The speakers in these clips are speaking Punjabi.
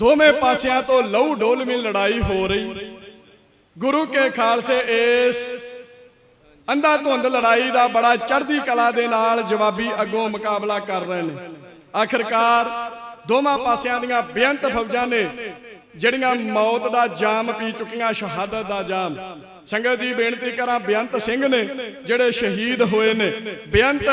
ਦੋਵੇਂ ਪਾਸਿਆਂ ਤੋਂ ਲਹੂ ਡੋਲਵੀਂ ਲੜਾਈ ਹੋ ਰਹੀ। ਗੁਰੂ ਕੇ ਖਾਲਸੇ ਇਸ ਅੰਧਾ ਧੁੰਦ ਲੜਾਈ ਦਾ ਬੜਾ ਚੜ੍ਹਦੀ ਕਲਾ ਦੇ ਨਾਲ ਜਵਾਬੀ ਅੱਗੋਂ ਮੁਕਾਬਲਾ ਕਰ ਰਹੇ ਨੇ। ਆਖਰਕਾਰ ਦੋਵਾਂ ਪਾਸਿਆਂ ਦੀਆਂ ਬੇਅੰਤ ਫੌਜਾਂ ਨੇ, ਜਿਹੜੀਆਂ ਮੌਤ ਦਾ ਜਾਮ ਪੀ ਚੁੱਕੀਆਂ, ਸ਼ਹਾਦਤ ਦਾ ਜਾਮ। ਸੰਗਤ ਜੀ ਬੇਨਤੀ ਕਰਾਂ, ਬੇਅੰਤ ਸਿੰਘ ਨੇ ਜਿਹੜੇ ਸ਼ਹੀਦ ਹੋਏ ਨੇ, ਬੇਅੰਤ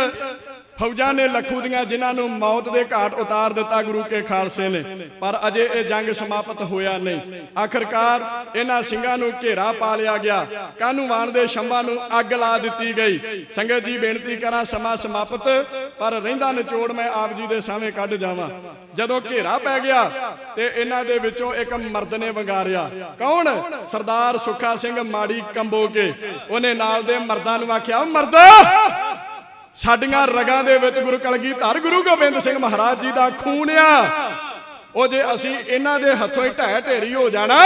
ਫੌਜਾਂ ਨੇ ਲੱਖੂ ਦੀਆਂ ਜਿਨ੍ਹਾਂ ਨੂੰ ਮੌਤ ਦੇ ਘਾਟ ਉਤਾਰ ਦਿੱਤਾ ਗੁਰੂ ਕੇ ਖਾਲਸੇ ਨੇ। ਪਰ ਅਜੇ ਇਹ ਜੰਗ ਸਮਾਪਤ ਹੋਇਆ ਨਹੀਂ। ਆਖਰਕਾਰ ਇਹਨਾਂ ਸਿੰਘਾਂ ਨੂੰ ਘੇਰਾ ਪਾ ਲਿਆ ਗਿਆ। ਕਾਨੂੰਵਾਨ ਦੇ ਸ਼ੰਭਾਂ ਨੂੰ ਅੱਗ ਲਾ ਦਿੱਤੀ ਗਈ। ਸੰਗਤ ਜੀ, ਬੇਨਤੀ ਕਰਾਂ ਸਮਾਂ ਸਮਾਪਤ, ਪਰ ਰਹਿੰਦਾ ਨਿਚੋੜ ਮੈਂ ਆਪ ਜੀ ਦੇ ਸਾਹਮਣੇ ਕੱਢ ਜਾਵਾਂ। ਜਦੋਂ ਘੇਰਾ ਪੈ ਗਿਆ ਤੇ ਇਹਨਾਂ ਦੇ ਵਿੱਚੋਂ ਇੱਕ ਮਰਦ ਨੇ ਵੰਗਾਰਿਆ। ਕੌਣ? ਸਰਦਾਰ ਸੁੱਖਾ ਸਿੰਘ ਮਾੜੀ ਕੰਬੋਕੇ। ਉਹਨੇ ਨਾਲ ਦੇ ਮਰਦਾਂ ਨੂੰ ਆਖਿਆ "ਉਹ ਮਰਦਾ! ਸਾਡੀਆਂ ਰਗਾਂ ਦੇ ਵਿੱਚ ਗੁਰੂ ਕਲਗੀਧਰ ਗੁਰੂ ਗੋਬਿੰਦ ਸਿੰਘ ਮਹਾਰਾਜ ਜੀ ਦਾ ਖੂਨ ਆ। ਉਹ ਜੇ ਅਸੀਂ ਇਹਨਾਂ ਦੇ ਹੱਥੋਂ ਹੀ ਢਹਿ ਢੇਰੀ ਹੋ ਜਾਣਾ,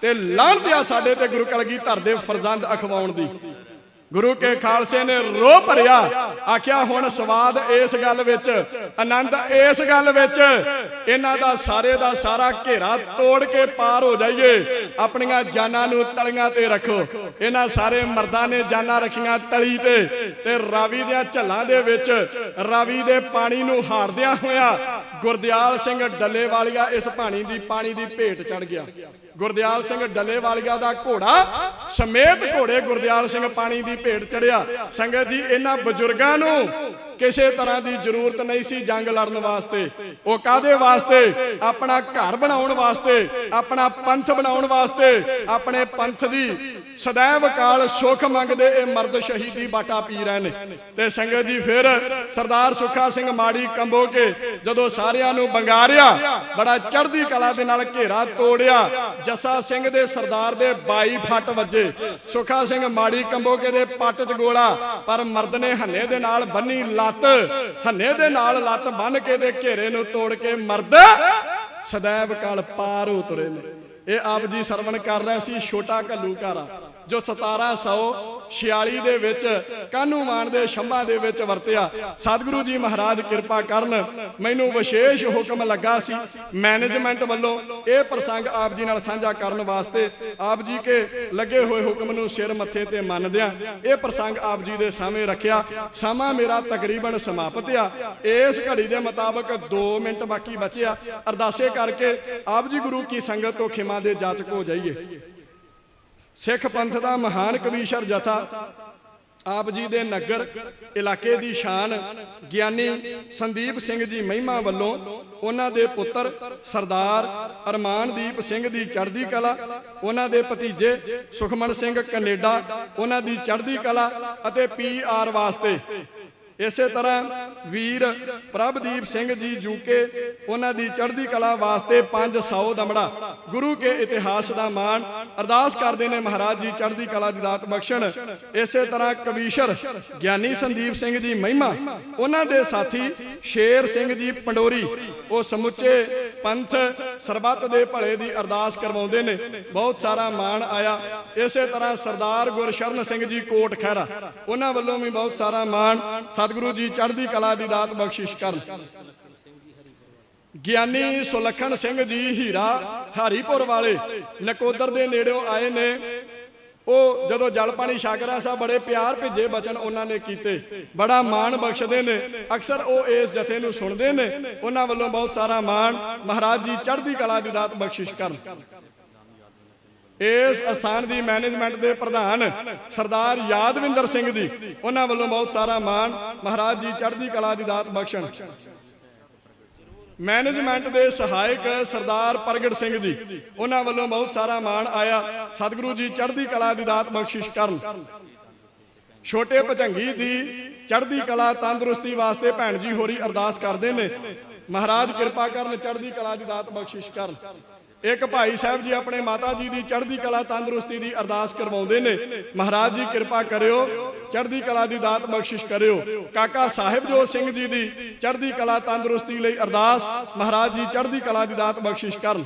ਤੇ ਲਾਹਨਤ ਆ ਸਾਡੇ ਤੇ ਗੁਰੂ ਕਲਗੀਧਰ ਦੇ ਫਰਜ਼ੰਦ ਅਖਵਾਉਣ ਦੀ। ਗੁਰੂ ਕੇ ਖਾਲਸੇ ਨੇ ਰੋ ਭਰਿਆ। ਆਖਿਆ, ਹੁਣ ਸਵਾਦ ਇਸ ਗੱਲ ਵਿੱਚ, ਆਨੰਦ ਇਸ ਗੱਲ ਵਿੱਚ। ਇਹਨਾਂ ਦਾ ਸਾਰੇ ਦਾ ਸਾਰਾ ਘੇਰਾ ਤੋੜ ਕੇ ਪਾਰ ਹੋ ਜਾਈਏ। ਆਪਣੀਆਂ ਜਾਨਾਂ ਨੂੰ ਤਲੀਆਂ ਤੇ ਰੱਖੋ। ਇਹਨਾਂ ਸਾਰੇ ਮਰਦਾਂ ਨੇ ਜਾਨਾਂ ਰੱਖੀਆਂ ਤਲੀ ਤੇ। ਤੇ ਰਾਵੀ ਦੀਆਂ ਝੱਲਾਂ ਦੇ ਵਿੱਚ ਰਾਵੀ ਦੇ ਪਾਣੀ ਨੂੰ ਹਾਰਦਿਆਂ ਹੋਇਆ ਗੁਰਦਿਆਲ ਸਿੰਘ ਡੱਲੇ ਇਸ ਪਾਣੀ ਦੀ ਪਾਣੀ ਦੀ ਭੇਟ ਚੜ ਗਿਆ। ਗੁਰਦਿਆਲ ਸਿੰਘ ਡੱਲੇ ਦਾ ਘੋੜਾ ਸਮੇਤ ਘੋੜੇ ਗੁਰਦਿਆਲ ਸਿੰਘ ਪਾਣੀ ਦੀ ਭੇਟ ਚੜਿਆ ਸੰਗਤ ਜੀ, ਇਹਨਾਂ ਬਜ਼ੁਰਗਾਂ ਨੂੰ ਕਿਸੇ ਤਰ੍ਹਾਂ ਦੀ ਜ਼ਰੂਰਤ ਨਹੀਂ ਸੀ ਜੰਗ ਲੜਨ ਵਾਸਤੇ। ਉਹ ਕਾਦੇ ਵਾਸਤੇ? ਆਪਣਾ ਘਰ ਬਣਾਉਣ ਵਾਸਤੇ, ਆਪਣਾ ਪੰਥ ਬਣਾਉਣ ਵਾਸਤੇ, ਆਪਣੇ ਪੰਥ ਦੀ ਸਦੈਵ ਕਾਲ ਸੁਖ ਮੰਗਦੇ, ਇਹ ਮਰਦ ਸ਼ਹੀਦੀ ਬਾਟਾ ਪੀ ਰਹੇ ਨੇ। ਤੇ ਸੰਗਤ ਜੀ ਫਿਰ ਸਰਦਾਰ ਸੁਖਾ ਸਿੰਘ ਮਾੜੀ ਕੰਬੋ ਕੇ ਜਦੋਂ ਸਾਰਿਆਂ ਨੂੰ ਬੰਗਾਰਿਆ, ਬੜਾ ਚੜ੍ਹਦੀ ਕਲਾ ਦੇ ਨਾਲ ਘੇਰਾ ਤੋੜਿਆ। ਜੱਸਾ ਸਿੰਘ ਦੇ ਸਰਦਾਰ ਦੇ 22 ਫੱਟ ਵੱਜੇ। ਸੁਖਾ ਸਿੰਘ ਮਾੜੀ ਕੰਬੋ ਕੇ ਦੇ ਪੱਟ 'ਚ ਗੋਲਾ, ਪਰ ਮਰਦ ਨੇ ਹੰਨੇ ਦੇ ਨਾਲ ਬੰਨੀ ਲੱਤ। ਹੰਨੇ ਦੇ ਨਾਲ ਲੱਤ ਬੰਨ ਕੇ ਦੇ ਘੇਰੇ ਨੂੰ ਤੋੜ ਕੇ ਮਰਦ ਸਦੈਵ ਕਾਲ ਪਾਰ ਉਤਰੇ ਨੇ। ਇਹ ਆਪ ਜੀ ਸਰਵਣ ਕਰ ਰਿਹਾ ਸੀ ਛੋਟਾ ਘੱਲੂ ਘਰ ਜੋ 1746 ਦੇ ਵਿੱਚ ਕਾਨੂੰਵਾਨ ਦੇ ਸ਼ੰਭਾਂ ਦੇ ਵਿੱਚ ਵਰਤਿਆ। ਸਤਿਗੁਰੂ ਜੀ ਮਹਾਰਾਜ ਕਿਰਪਾ ਕਰਨ ਮੈਨੂੰ ਵਿਸ਼ੇਸ਼ ਹੁਕਮ ਲੱਗਾ ਸੀ ਮੈਨੇਜਮੈਂਟ ਵੱਲੋਂ। ਇਹ ਪ੍ਰਸੰਗ ਆਪ ਜੀ ਨਾਲ ਸਾਂਝਾ ਕਰਨ ਵਾਸਤੇ ਆਪ ਜੀ ਕੇ ਲੱਗੇ ਹੋਏ ਹੁਕਮ ਨੂੰ ਸਿਰ ਮੱਥੇ ਤੇ ਮੰਨਦਿਆਂ ਇਹ ਪ੍ਰਸੰਗ ਆਪ ਜੀ ਦੇ ਸਾਹਮਣੇ ਰੱਖਿਆ। ਸਮਾਂ ਮੇਰਾ ਤਕਰੀਬਨ ਸਮਾਪਤ ਆ। ਇਸ ਘੜੀ ਦੇ ਮੁਤਾਬਕ 2 ਮਿੰਟ ਬਾਕੀ ਬਚਿਆ। ਅਰਦਾਸੇ ਕਰਕੇ ਆਪ ਜੀ ਗੁਰੂ ਕੀ ਸੰਗਤ ਤੋਂ ਖਿਮਾ ਦੇ ਜਾਚਕ ਹੋ ਜਾਈਏ। ਸਿੱਖ ਪੰਥ ਦਾ ਮਹਾਨ ਕਵੀਸ਼ਰ ਜਥਾ, ਆਪ ਜੀ ਦੇ ਨਗਰ ਇਲਾਕੇ ਦੀ ਸ਼ਾਨ, ਗਿਆਨੀ ਸੰਦੀਪ ਸਿੰਘ ਜੀ ਮਹਿਮਾ ਵੱਲੋਂ ਉਹਨਾਂ ਦੇ ਪੁੱਤਰ ਸਰਦਾਰ ਅਰਮਾਨਦੀਪ ਸਿੰਘ ਦੀ ਚੜ੍ਹਦੀ ਕਲਾ, ਉਹਨਾਂ ਦੇ ਭਤੀਜੇ ਸੁਖਮਨ ਸਿੰਘ ਕੈਨੇਡਾ, ਉਹਨਾਂ ਦੀ ਚੜ੍ਹਦੀ ਕਲਾ ਅਤੇ ਪੀ ਆਰ ਵਾਸਤੇ ਇਸੇ ਤਰ੍ਹਾਂ ਵੀਰ ਪ੍ਰਭਦੀਪ ਸਿੰਘ ਜੀ ਜੂਕੇ, ਉਹਨਾਂ ਦੀ ਚੜ੍ਹਦੀ ਕਲਾ ਵਾਸਤੇ 500 ਦਮੜਾ। ਗੁਰੂ ਕੇ ਇਤਿਹਾਸ ਦਾ ਮਾਣ ਅਰਦਾਸ ਕਰਦੇ ਨੇ ਮਹਾਰਾਜ ਜੀ ਚੜ੍ਹਦੀ ਕਲਾ ਦੀ ਦਾਤ ਬਖਸ਼ਣ। ਇਸੇ ਤਰ੍ਹਾਂ ਕਵੀਸ਼ਰ ਗਿਆਨੀ ਸੰਦੀਪ ਸਿੰਘ ਜੀ ਮਹਿਮਾ, ਉਹਨਾਂ ਦੇ ਸਾਥੀ ਸ਼ੇਰ ਸਿੰਘ ਜੀ ਪੰਡੋਰੀ, ਉਹ ਸਮੁੱਚੇ ਪੰਥ ਸਰਬੱਤ ਦੇ ਭਲੇ ਦੀ ਅਰਦਾਸ ਕਰਵਾਉਂਦੇ ਨੇ। ਬਹੁਤ ਸਾਰਾ ਮਾਣ ਆਇਆ। ਇਸੇ ਤਰ੍ਹਾਂ ਸਰਦਾਰ ਗੁਰਸ਼ਰਨ ਸਿੰਘ ਜੀ ਕੋਟ ਖਹਿਰਾ ਉਹਨਾਂ ਵੱਲੋਂ ਵੀ ਬਹੁਤ ਸਾਰਾ ਮਾਣ। ਸਤਿਗੁਰੂ ਜੀ ਚੜ੍ਹਦੀ ਕਲਾ ਦੀ ਦਾਤ ਬਖਸ਼ਿਸ਼ ਕਰਨ। ਗਿਆਨੀ ਸੁਲੱਖਣ ਸਿੰਘ ਜੀ ਹੀਰਾ ਹਰੀਪੁਰ ਵਾਲੇ ਨਕੋਦਰ ਦੇ ਨੇੜਿਓਂ ਆਏ ਨੇ। ਉਹ ਜਦੋਂ ਜਲ ਪਾਣੀ ਛਾਕਰਾ ਸਾਹਿਬ ਬੜੇ ਪਿਆਰ ਭਿੱਜੇ ਬਚਨ ਉਹਨਾਂ ਨੇ ਕੀਤੇ। ਬੜਾ ਮਾਣ ਬਖਸ਼ਦੇ ਨੇ। ਅਕਸਰ ਉਹ ਇਸ ਜਥੇ ਨੂੰ ਸੁਣਦੇ ਨੇ। ਉਹਨਾਂ ਵੱਲੋਂ ਬਹੁਤ ਸਾਰਾ ਮਾਣ ਮਹਾਰਾਜ ਜੀ ਚੜ੍ਹਦੀ ਕਲਾ ਦੀ ਦਾਤ ਬਖਸ਼ਿਸ਼ ਕਰਨ। ਇਸ ਅਸਥਾਨ ਦੀ ਮੈਨੇਜਮੈਂਟ ਦੇ ਪ੍ਰਧਾਨ ਸਰਦਾਰ ਯਾਦਵਿੰਦਰ ਸਿੰਘ ਜੀ, ਉਹਨਾਂ ਵੱਲੋਂ ਬਹੁਤ ਸਾਰਾ ਮਾਣ, ਮਹਾਰਾਜ ਜੀ ਚੜ੍ਹਦੀ ਕਲਾ ਦੀ ਦਾਤ ਬਖਸ਼ਣ। ਮੈਨੇਜਮੈਂਟ ਦੇ ਸਹਾਇਕ ਸਰਦਾਰ ਪ੍ਰਗਟ ਸਿੰਘ ਜੀ, ਉਹਨਾਂ ਵੱਲੋਂ ਬਹੁਤ ਸਾਰਾ ਮਾਣ ਆਇਆ, ਸਤਿਗੁਰੂ ਜੀ ਚੜ੍ਹਦੀ ਕਲਾ ਦੀ ਦਾਤ ਬਖਸ਼ਿਸ਼ ਕਰਨ। ਛੋਟੇ ਭਜੰਗੀ ਦੀ ਚੜ੍ਹਦੀ ਕਲਾ ਤੰਦਰੁਸਤੀ ਵਾਸਤੇ ਭੈਣ ਜੀ ਹੋਰੀ ਅਰਦਾਸ ਕਰਦੇ ਨੇ, ਮਹਾਰਾਜ ਕਿਰਪਾ ਕਰਨ ਚੜ੍ਹਦੀ ਕਲਾ ਦੀ ਦਾਤ ਬਖਸ਼ਿਸ਼ ਕਰਨ। ਇੱਕ ਭਾਈ ਸਾਹਿਬ ਜੀ ਆਪਣੇ ਮਾਤਾ ਜੀ ਦੀ ਚੜ੍ਹਦੀ ਕਲਾ ਤੰਦਰੁਸਤੀ ਦੀ ਅਰਦਾਸ ਕਰਵਾਉਂਦੇ ਨੇ। ਮਹਾਰਾਜ ਜੀ ਕਿਰਪਾ ਕਰਿਓ, ਚੜ੍ਹਦੀ ਕਲਾ ਦੀ ਦਾਤ ਬਖਸ਼ਿਸ਼ ਕਰਿਓ। ਕਾਕਾ ਸਾਹਿਬਜੋਤ ਸਿੰਘ ਜੀ ਦੀ ਚੜ੍ਹਦੀ ਕਲਾ ਤੰਦਰੁਸਤੀ ਲਈ ਅਰਦਾਸ, ਮਹਾਰਾਜ ਜੀ ਚੜ੍ਹਦੀ ਕਲਾ ਦੀ ਦਾਤ ਬਖਸ਼ਿਸ਼ ਕਰਨ।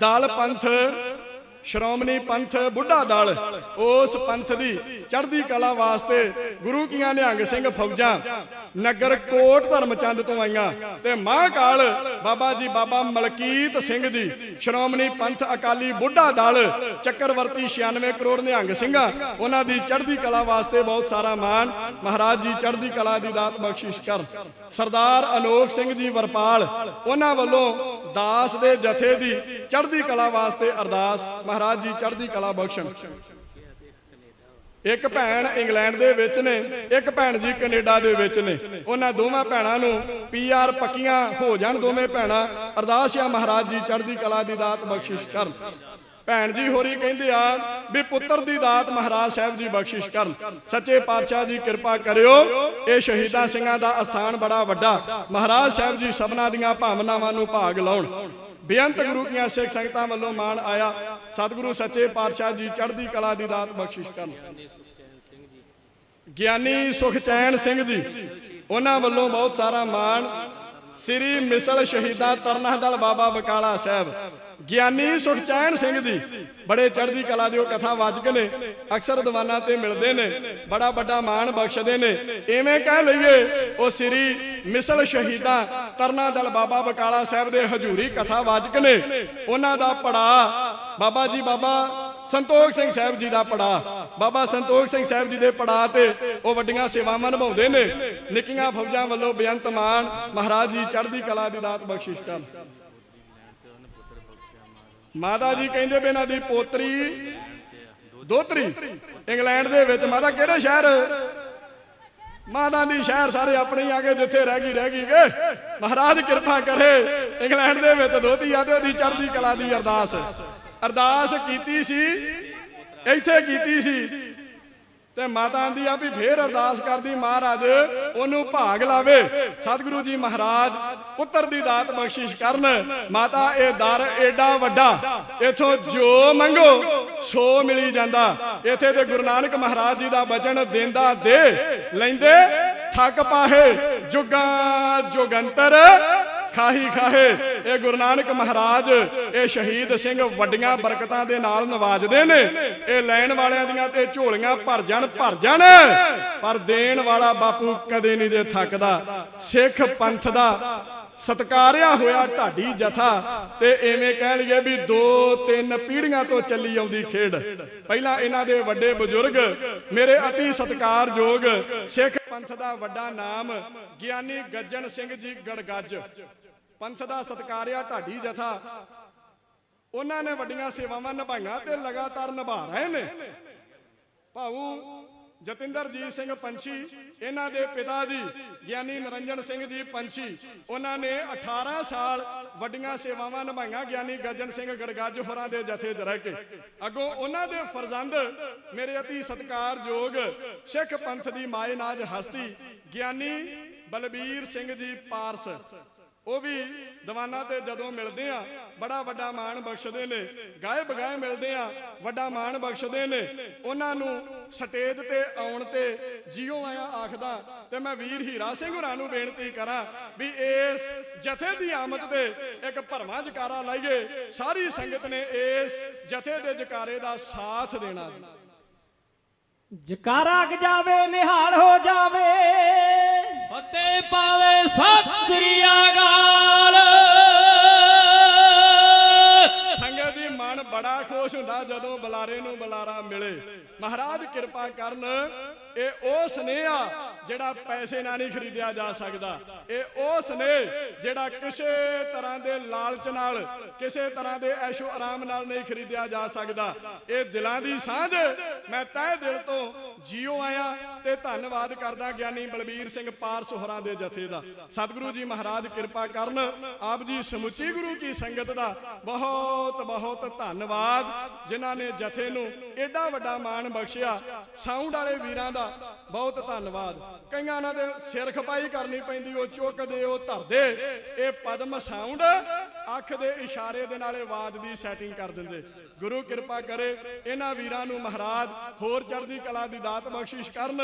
ਦਲ ਪੰਥ ਸ਼੍ਰੋਮਣੀ ਪੰਥ ਬੁੱਢਾ ਦਲ, ਉਸ ਪੰਥ ਦੀ ਚੜ੍ਹਦੀ ਕਲਾ ਵਾਸਤੇ ਗੁਰੂ ਕੀਆਂ ਨਿਹੰਗ ਸਿੰਘ ਫੌਜਾਂ ਨਗਰ ਕੋਟ ਧਰਮਚੰਦ ਤੋਂ ਆਈਆਂ ਤੇ ਮਹਾਕਾਲ ਬਾਬਾ ਜੀ ਬਾਬਾ ਮਲਕੀਤ ਸਿੰਘ ਜੀ, ਸ਼੍ਰੋਮਣੀ ਪੰਥ ਅਕਾਲੀ ਬੁੱਢਾ ਦਲ, ਚੱਕਰਵਰਤੀ 96 ਕਰੋੜ ਨਿਹੰਗ ਸਿੰਘਾਂ, ਉਹਨਾਂ ਦੀ ਚੜ੍ਹਦੀ ਕਲਾ ਵਾਸਤੇ ਬਹੁਤ ਸਾਰਾ ਮਾਣ। ਮਹਾਰਾਜ ਜੀ ਚੜ੍ਹਦੀ ਕਲਾ ਦੀ ਦਾਤ ਬਖਸ਼ਿਸ਼ ਕਰਨ ਸਰਦਾਰ ਅਨੋਖ ਸਿੰਘ ਜੀ ਵਰਪਾਲ, ਉਹਨਾਂ ਵੱਲੋਂ ਦਾਸ ਦੇ ਜਥੇ ਦੀ ਚੜ੍ਹਦੀ ਕਲਾ ਵਾਸਤੇ ਅਰਦਾਸ ਮਹਾਰਾਜ ਜੀ ਚੜ੍ਹਦੀ ਕਲਾ ਬਖਸ਼ਣ। ਇੱਕ ਭੈਣ ਇੰਗਲੈਂਡ ਦੇ ਵਿੱਚ ਨੇ, ਇੱਕ ਭੈਣ ਜੀ ਕੈਨੇਡਾ ਦੇ ਵਿੱਚ ਨੇ। ਉਹਨਾਂ ਦੋਵਾਂ ਭੈਣਾਂ ਨੂੰ ਪੀਆਰ ਪੱਕੀਆਂ ਹੋ ਜਾਣ, ਦੋਵੇਂ ਭੈਣਾਂ ਅਰਦਾਸ ਆ ਮਹਾਰਾਜ ਜੀ ਚੜ੍ਹਦੀ ਕਲਾ ਦੀ ਦਾਤ ਬਖਸ਼ਿਸ਼ ਕਰਨ। ਭੈਣ ਜੀ ਹੋਰੀ ਕਹਿੰਦੇ ਆ ਵੀ ਪੁੱਤਰ ਦੀ ਦਾਤ ਮਹਾਰਾਜ ਸਾਹਿਬ ਜੀ ਬਖਸ਼ਿਸ਼ ਕਰਨ। ਸੱਚੇ ਪਾਤਸ਼ਾਹ ਜੀ ਕਿਰਪਾ ਕਰਿਓ, ਇਹ ਸ਼ਹੀਦਾਂ ਸਿੰਘਾਂ ਦਾ ਅਸਥਾਨ ਬੜਾ ਵੱਡਾ। ਮਹਾਰਾਜ ਸਾਹਿਬ ਜੀ ਸਭਨਾ ਦੀਆਂ ਭਾਵਨਾਵਾਂ ਨੂੰ ਭਾਗ ਲਾਉਣ। ਬੇਅੰਤ ਗੁਰੂ ਦੀਆਂ ਸਿੱਖ ਸੰਗਤਾਂ ਵੱਲੋਂ ਮਾਣ ਆਇਆ। ਸਤਿਗੁਰੂ ਸੱਚੇ ਪਾਤਸ਼ਾਹ ਜੀ ਚੜ੍ਹਦੀ ਕਲਾ ਦੀ ਦਾਤ ਬਖਸ਼ਿਸ਼ ਕਰਨ। ਗਿਆਨੀ ਸੁਖਚੈਨ ਸਿੰਘ ਜੀ, ਉਹਨਾਂ ਵੱਲੋਂ ਬਹੁਤ ਸਾਰਾ ਮਾਣ। ਸ੍ਰੀ ਮਿਸਲ ਸ਼ਹੀਦਾਂ ਤਰਨਾ ਬਾਬਾ ਬਕਾਲਾ ਸਾਹਿਬ। ਗਿਆਨੀ ਸੁਖਚੈਨ ਸਿੰਘ ਜੀ, ਬੜੇ ਚੜ੍ਹਦੀ ਕਲਾ ਦੇ ਉਹ ਕਥਾ ਵਾਚਕ ਨੇ, ਅਕਸਰ ਦੀਵਾਨਾਂ ਤੇ ਮਿਲਦੇ ਨੇ, ਬੜਾ ਵੱਡਾ ਮਾਣ ਬਖਸ਼ਦੇ ਨੇ। ਐਵੇਂ ਕਹਿ ਲਈਏ, ਉਹ ਸ੍ਰੀ ਮਿਸਲ ਸ਼ਹੀਦਾਂ ਤਰਨਾ ਦਲ ਬਾਬਾ ਬਕਾਲਾ ਸਾਹਿਬ ਦੇ ਹਜੂਰੀ ਕਥਾ ਵਾਚਕ ਨੇ। ਉਹਨਾਂ ਦਾ ਪੜਾ ਬਾਬਾ ਜੀ, ਬਾਬਾ, ਸੰਤੋਖ ਸਿੰਘ ਸਾਹਿਬ ਜੀ ਦਾ ਪੜਾ। ਬਾਬਾ ਸੰਤੋਖ ਸਿੰਘ ਸਾਹਿਬ ਜੀ ਦੇ ਪੜਾ ਤੇ ਉਹ ਵੱਡੀਆਂ ਸੇਵਾਵਾਂ ਨਿਭਾਉਂਦੇ ਨੇ। ਨਿੱਕੀਆਂ ਫੌਜਾਂ ਵੱਲੋਂ ਬੇਅੰਤ ਮਾਨ ਮਹਾਰਾਜ ਜੀ ਚੜ੍ਹਦੀ ਕਲਾ ਦੀ ਦਾਤ ਬਖਸ਼ਿਸ਼ ਕਰਨ। ਮਾਤਾ ਜੀ ਕਹਿੰਦੇ ਵੀ ਇਹਨਾਂ ਦੀ ਪੋਤਰੀ ਦੋਤਰੀ ਇੰਗਲੈਂਡ ਦੇ ਵਿੱਚ। ਮਾਤਾ, ਕਿਹੜੇ ਸ਼ਹਿਰ? ਮਾਤਾ ਦੀ ਸ਼ਹਿਰ ਸਾਰੇ ਆਪਣੇ ਹੀ ਆ ਗਏ, ਜਿੱਥੇ ਰਹਿ ਗਈ ਰਹਿ ਗਈ। ਗੇ ਮਹਾਰਾਜ ਕਿਰਪਾ ਕਰੇ, ਇੰਗਲੈਂਡ ਦੇ ਵਿੱਚ ਦੋਤੀ ਆ ਤੇ ਉਹਦੀ ਚੜ੍ਹਦੀ ਕਲਾ ਦੀ ਅਰਦਾਸ। ਅਰਦਾਸ ਕੀਤੀ ਸੀ, ਇੱਥੇ ਕੀਤੀ ਸੀ। ਤੇ ਮਾਤਾ ਆਂਦੀ ਆ ਵੀ ਫੇਰ ਅਰਦਾਸ ਕਰਦੀ ਮਹਾਰਾਜ, ਉਹਨੂੰ ਭਾਗ ਲਾਵੇ। ਸਤਿਗੁਰੂ ਜੀ ਮਹਾਰਾਜ, ਪੁੱਤਰ ਦੀ ਦਾਤ ਬਖਸ਼ਿਸ਼ ਕਰਨ। ਮਾਤਾ, ਇਹ ਦਰ ਏਡਾ ਵੱਡਾ, ਇਥੋਂ ਜੋ ਮੰਗੋ, ਸੋ ਮਿਲੀ ਜਾਂਦਾ। ਇੱਥੇ ਤੇ ਗੁਰੂ ਨਾਨਕ ਮਹਾਰਾਜ ਜੀ ਦਾ ਬਚਨ ਦਿੰਦਾ ਦੇ, ਲੈਂਦੇ ਥੱਕ ਪਾਹੇ, ਜੁਗਾਂ ਜੁਗੰਤਰ, ਖਾਹੀ ਖਾਹੇ। ਇਹ ਗੁਰੂ ਨਾਨਕ ਮਹਾਰਾਜ, ਇਹ ਸ਼ਹੀਦ ਸਿੰਘ ਵੱਡੀਆਂ ਬਰਕਤਾਂ ਦੇ ਨਾਲ ਨਵਾਜਦੇ ਨੇ। ਇਹ ਲੈਣ ਵਾਲਿਆਂ ਦੀਆਂ ਤੇ ਝੋਲੀਆਂ ਭਰ ਜਾਣ ਭਰ ਜਾਣ। ਪਰ ਦੇਣ ਵਾਲਾ ਬਾਪੂ ਕਦੇ ਨਹੀਂ ਦੇ ਥੱਕਦਾ। ਸਿੱਖ ਪੰਥ ਦਾ ਸਤਕਾਰਿਆ ਹੋਇਆ ਢਾਡੀ ਜਥਾ ਤੇ ਐਵੇਂ ਕਹਿ ਲਈਏ ਵੀ ਦੋ ਤਿੰਨ ਪੀੜ੍ਹੀਆਂ ਤੋਂ ਚੱਲੀ ਆਉਂਦੀ ਖੇਡ। ਪਹਿਲਾਂ ਇਹਨਾਂ ਦੇ ਵੱਡੇ ਬਜ਼ੁਰਗ, ਮੇਰੇ ਅਤੀ ਸਤਕਾਰਯੋਗ ਸਿੱਖ ਪੰਥ ਦਾ ਵੱਡਾ ਨਾਮ ਗਿਆਨੀ ਗੱਜਣ ਸਿੰਘ ਜੀ ਗੜਗੱਜ। ਪੰਥ ਦਾ ਸਤਕਾਰਿਆ ਢਾਡੀ ਜਥਾ। ਉਹਨਾਂ ਨੇ ਵੱਡੀਆਂ ਸੇਵਾਵਾਂ ਨਿਭਾਈਆਂ ਤੇ ਲਗਾਤਾਰ ਨਿਭਾ ਰਹੇ ਨੇ। ਭਾਊ ਜਤਿੰਦਰਜੀਤ ਸਿੰਘ ਪੰਛੀ, ਇਹਨਾਂ ਦੇ ਪਿਤਾ ਜੀ, ਗਿਆਨੀ ਨਰਿੰਜਨ ਸਿੰਘ ਜੀ ਪੰਛੀ, ਉਹਨਾਂ ਨੇ 18 ਸਾਲ ਵੱਡੀਆਂ ਸੇਵਾਵਾਂ ਨਿਭਾਈਆਂ ਗਿਆਨੀ ਗੱਜਨ ਸਿੰਘ ਗੜਗੱਜ ਹੋਰਾਂ ਦੇ ਜਥੇ 'ਚ ਰਹਿ ਕੇ। ਅੱਗੋਂ ਉਹਨਾਂ ਦੇ ਫਰਜ਼ੰਦ ਮੇਰੇ ਅਤੀ ਸਤਿਕਾਰਯੋਗ ਸਿੱਖ ਪੰਥ ਦੀ ਮਾਏ ਨਾਜ ਹਸਤੀ ਗਿਆਨੀ ਬਲਬੀਰ ਸਿੰਘ ਜੀ ਪਾਰਸ। ਉਹ ਵੀ ਦੀਵਾਨਾਂ ਤੇ ਜਦੋਂ ਮਿਲਦੇ ਆ ਬੜਾ ਵੱਡਾ ਮਾਣ ਬਖਸ਼ਦੇ ਨੇ। ਗਾਏ ਬਗਾਏ ਮਿਲਦੇ ਆ ਵੱਡਾ ਮਾਣ ਬਖਸ਼ਦੇ ਨੇ। ਉਹਨਾਂ ਨੂੰ ਸਟੇਜ ਤੇ ਆਉਣ ਤੇ ਜਿਉ ਆਇਆ ਆਖਦਾ ਤੇ ਮੈਂ ਵੀਰ ਹੀਰਾ ਸਿੰਘ ਹੋਰਾਂ ਨੂੰ ਬੇਨਤੀ ਕਰਾਂ ਵੀ ਇਸ ਜਥੇ ਦੀ ਆਮਦ ਤੇ ਇੱਕ ਭਰਵਾਂ ਜਕਾਰਾ ਲਾਈਏ। ਸਾਰੀ ਸੰਗਤ ਨੇ ਇਸ ਜਥੇ ਦੇ ਜਕਾਰੇ ਦਾ ਸਾਥ ਦੇਣਾ ਜਕਾਰਾ ਗ ਜਾਵੇ ਨਿਹਾਲ ਹੋ ਜਾਵੇ। ਫਤਿਹ ਪਾਵੇ ਸਤਿ ਸ੍ਰੀ ਅਕਾਲ। ਬੁਲਾਰੇ ਨੂੰ ਬੁਲਾਰਾ ਮਿਲੇ। ਮਹਾਰਾਜ ਕਿਰਪਾ ਕਰਨ ਇਹ ਉਹ ਸੁਨੇਹਾ ਜਿਹੜਾ ਪੈਸੇ ਨਾਲ ਨਹੀਂ ਖਰੀਦਿਆ ਜਾ ਸਕਦਾ। ਇਹ ਉਹ ਸਨੇਹ ਜਿਹੜਾ ਕਿਸੇ ਤਰ੍ਹਾਂ ਦੇ ਲਾਲਚ ਨਾਲ, ਕਿਸੇ ਤਰ੍ਹਾਂ ਦੇ ਐਸ਼ੋ ਆਰਾਮ ਨਾਲ ਨਹੀਂ ਖਰੀਦਿਆ ਜਾ ਸਕਦਾ। ਇਹ ਦਿਲਾਂ ਦੀ ਸਾਂਝ ਮੈਂ ਤਹਿ ਦਿਲ ਤੋਂ ਜੀਓ ਆਇਆ ਤੇ ਧੰਨਵਾਦ ਕਰਦਾ ਗਿਆਨੀ ਬਲਬੀਰ ਸਿੰਘ ਪਾਰਸ ਹੋਰਾਂ ਦੇ ਜਥੇ ਦਾ। ਸਤਿਗੁਰੂ ਜੀ ਮਹਾਰਾਜ, ਕਿਰਪਾ ਕਰਨ ਆਪ ਜੀ ਸਮੁੱਚੀ ਗੁਰੂ ਕੀ ਸੰਗਤ ਦਾ ਬਹੁਤ ਬਹੁਤ ਧੰਨਵਾਦ, ਜਿਨ੍ਹਾਂ ਨੇ ਜਥੇ ਨੂੰ ਐਡਾ ਵੱਡਾ ਮਾਣ ਬਖਸ਼ਿਆ। ਸਾਊਂਡ ਵਾਲੇ ਵੀਰਾਂ ਦਾ ਬਹੁਤ ਧੰਨਵਾਦ। ਕਈਆਂ ਉਹਨਾਂ ਦੇ ਸਿਰ ਖਪਾਈ ਕਰਨੀ ਪੈਂਦੀ, ਉਹ ਚੁੱਕਦੇ, ਉਹ ਧਰਦੇ। ਇਹ ਪਦਮ ਸਾਊਂਡ ਅੱਖ ਦੇ ਇਸ਼ਾਰੇ ਦੇ ਨਾਲੇ ਆਵਾਜ਼ ਦੀ ਸੈਟਿੰਗ ਕਰ ਦਿੰਦੇ। ਗੁਰੂ ਕਿਰਪਾ ਕਰੇ ਇਹਨਾਂ ਵੀਰਾਂ ਨੂੰ ਮਹਾਰਾਜ, ਹੋਰ ਚੜ੍ਹਦੀ ਕਲਾ ਦੀ ਦਾਤ ਬਖਸ਼ਿਸ਼ ਕਰਨ।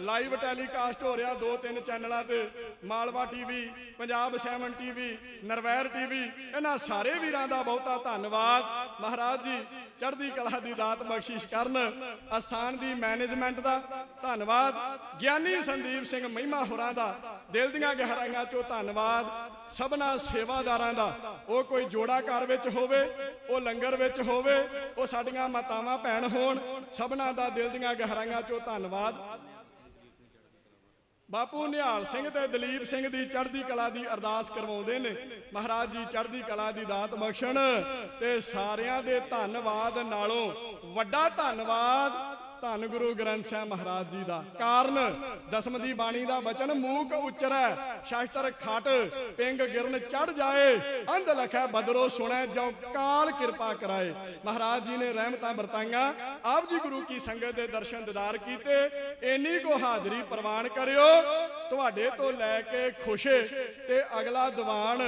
ਲਾਈਵ ਟੈਲੀਕਾਸਟ ਹੋ ਰਿਹਾ ਦੋ ਤਿੰਨ ਚੈਨਲਾਂ ਤੇ। Malwa TV, Punjab 7 TV, Nirvair TV, ਇਹਨਾਂ ਸਾਰੇ ਵੀਰਾਂ ਦਾ ਬਹੁਤਾ ਧੰਨਵਾਦ। ਮਹਾਰਾਜ ਜੀ ਚੜ੍ਹਦੀ ਕਲਾ ਦੀ ਦਾਤ ਬਖਸ਼ਿਸ਼ ਕਰਨ, ਅਸਥਾਨ ਦੀ ਮੈਨੇਜਮੈਂਟ ਦਾ ਧੰਨਵਾਦ, ਗਿਆਨੀ ਸੰਦੀਪ ਸਿੰਘ ਮਹਿਮਾ ਹੋਰਾਂ ਦਾ, ਦਿਲ ਦੀਆਂ ਗਹਿਰਾਈਆਂ ਚੋਂ ਧੰਨਵਾਦ, ਸਭਨਾ ਸੇਵਾਦਾਰਾਂ ਦਾ। ਉਹ ਕੋਈ ਜੋੜਾ ਘਰ ਵਿੱਚ ਹੋਵੇ, ਉਹ ਲੰਗਰ ਵਿੱਚ ਹੋਵੇ, ਉਹ ਸਾਡੀਆਂ ਮਾਤਾਵਾਂ, ਭੈਣ ਹੋਣ, ਸਭਨਾ ਦਾ ਦਿਲ ਦੀਆਂ ਗਹਿਰਾਈਆਂ ਚੋਂ ਧੰਨਵਾਦ। ਬਾਪੂ ਨਿਹਾਲ ਸਿੰਘ ਤੇ ਦਲੀਪ ਸਿੰਘ ਦੀ ਚੜ੍ਹਦੀ ਕਲਾ ਦੀ ਅਰਦਾਸ ਕਰਵਾਉਂਦੇ ਨੇ। ਮਹਾਰਾਜ ਜੀ ਚੜ੍ਹਦੀ ਕਲਾ ਦੀ ਦਾਤ ਬਖਸ਼ਣ ਤੇ ਸਾਰਿਆਂ ਦੇ ਧੰਨਵਾਦ ਨਾਲੋਂ ਵੱਡਾ ਧੰਨਵਾਦ ਧੰਨ ਗੁਰੂ ਗ੍ਰੰਥ ਸਾਹਿਬ ਮਹਾਰਾਜ ਜੀ ਦਾ। ਕਾਰਨ ਦਸਮ ਦੀ ਬਾਣੀ ਦਾ ਬਚਨ ਮੂਕ ਉਚਰੈ, ਸ਼ਾਸਤਰ ਖਟ, ਪਿੰਗ ਗਿਰਨ ਚੜ ਜਾਏ, ਅੰਧ ਲਖੈ ਬਦਰੋ ਸੁਣੈ ਜੋ ਕਾਲ ਕਿਰਪਾ ਕਰਾਏ। ਮਹਾਰਾਜ ਜੀ ਨੇ ਰਹਿਮਤਾਂ ਵਰਤਾਈਆਂ, ਆਪ ਜੀ ਗੁਰੂ ਕੀ ਸੰਗਤ ਦੇ ਦਰਸ਼ਨ ਦਿਦਾਰ ਕੀਤੇ, ਇੰਨੀ ਕੋ ਹਾਜ਼ਰੀ ਪ੍ਰਵਾਨ ਕਰਿਓ, ਤੁਹਾਡੇ ਤੋਂ ਲੈ ਕੇ ਖੁਸ਼ੇ ਤੇ ਅਗਲਾ ਦੀਵਾਨ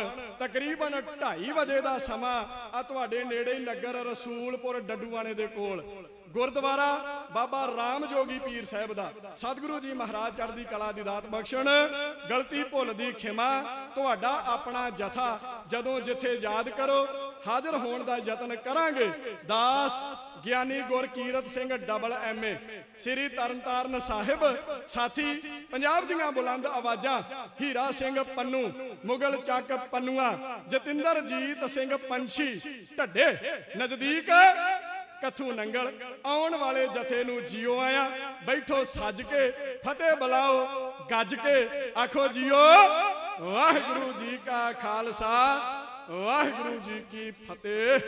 ਤਕਰੀਬਨ 2:30 ਵਜੇ ਦਾ ਸਮਾਂ ਆ ਤੁਹਾਡੇ ਨੇੜੇ ਨਗਰ ਰਸੂਲਪੁਰ ਡੱਡੂਆਣੇ ਦੇ ਕੋਲ। ਗੁਰਦੁਆਰਾ ਬਾਬਾ ਰਾਮ ਜੋਗੀ ਪੀਰ ਸਾਹਿਬ ਦਾ। ਸਤਿਗੁਰੂ ਜੀ ਮਹਾਰਾਜ ਚੜ੍ਹਦੀ ਕਲਾ ਦੀ ਦਾਤ ਬਖਸ਼ਣ। ਗਲਤੀ ਭੁੱਲ ਦੀ ਖਿਮਾ, ਤੁਹਾਡਾ ਆਪਣਾ ਜਥਾ ਜਦੋਂ ਜਿੱਥੇ ਯਾਦ ਕਰੋ, ਹਾਜ਼ਰ ਹੋਣ ਦਾ ਯਤਨ ਕਰਾਂਗੇ। ਦਾਸ ਗਿਆਨੀ ਗੁਰਕੀਰਤ ਸਿੰਘ ਡਬਲ ਐਮਏ ਸ੍ਰੀ ਤਰਨਤਾਰਨ ਸਾਹਿਬ, ਸਾਥੀ, ਪੰਜਾਬ ਦੀਆਂ ਬੁਲੰਦ ਆਵਾਜ਼ਾਂ, ਹੀਰਾ ਸਿੰਘ ਪੰਨੂ, ਮੁਗਲ ਚੱਕ ਪੰਨੂਆ, ਜਤਿੰਦਰਜੀਤ ਸਿੰਘ ਪੰਛੀ, ਢੱਡੇ ਨਜ਼ਦੀਕ ਕਥੂ ਨੰਗਲ, ਆਉਣ ਵਾਲੇ ਜਥੇ ਨੂੰ ਜਿਉ ਆਇਆ। ਬੈਠੋ ਸੱਜ ਕੇ, ਫਤਿਹ ਬੁਲਾਓ, ਗੱਜ ਕੇ, ਆਖੋ ਜਿਉ ਵਾਹਿਗੁਰੂ ਜੀ ਕਾ ਖਾਲਸਾ, ਵਾਹਿਗੁਰੂ ਜੀ ਕੀ ਫਤਿਹ।